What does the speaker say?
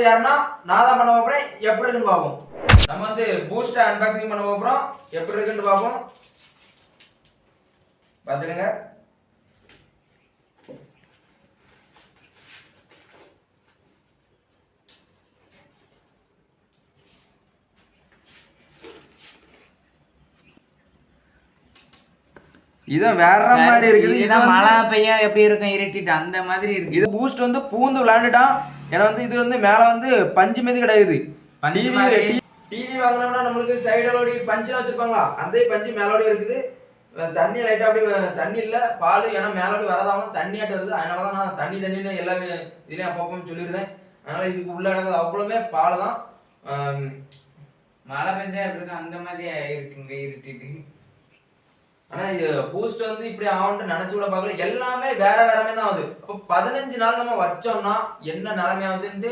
போறது யாருன்னா நான் தான் பண்ண போறேன் எப்படி இருக்குன்னு பார்ப்போம். நம்ம வந்து பூஸ்டை அன்பாக்சிங் பண்ண போறோம் எப்படி இருக்குன்னு பார்ப்போம். பார்த்துடுங்க. இது வேற மாதிரி இருக்குது. இது இதுதான் வந்து- மழை பெய்ய எப்படி இருக்கும் இருட்டிட்டு அந்த மாதிரி இருக்கு இது பூஸ்ட் வந்து பூந்து விளையாண்டுட்டான். ஏன்னா வந்து இது வந்து மேல வந்து பஞ்சு மீது கிடையாது. டிவி வாங்கினோம்னா நம்மளுக்கு சைடோடி பஞ்சுலாம் வச்சிருப்பாங்களா? அந்த பஞ்சு மேலோடி இருக்குது. தண்ணி லைட்டா அப்படியே தண்ணி இல்ல. பால் ஏன்னா மேலோடி வரதாவும் தண்ணியாட்டு வருது. அதனால தான் நான் தண்ணி தண்ணின்னு எல்லா இதுலயும் அப்பப்போ சொல்லியிருந்தேன். அதனால இதுக்கு உள்ள நடக்குது அவ்வளவுமே பால் தான் மழை பெஞ்சா எப்படி அந்த மாதிரி இருக்குங்க இருட்டிட்டு. ஆனா இது பூஸ்ட் வந்து இப்படி ஆகும்னு நினைச்சு கூட பார்க்கல. எல்லாமே வேற வேறமே தான் ஆகுது. அப்போ பதினஞ்சு நாள் நம்ம வச்சோம்னா என்ன நிலைமை ஆகுதுன்ட்டு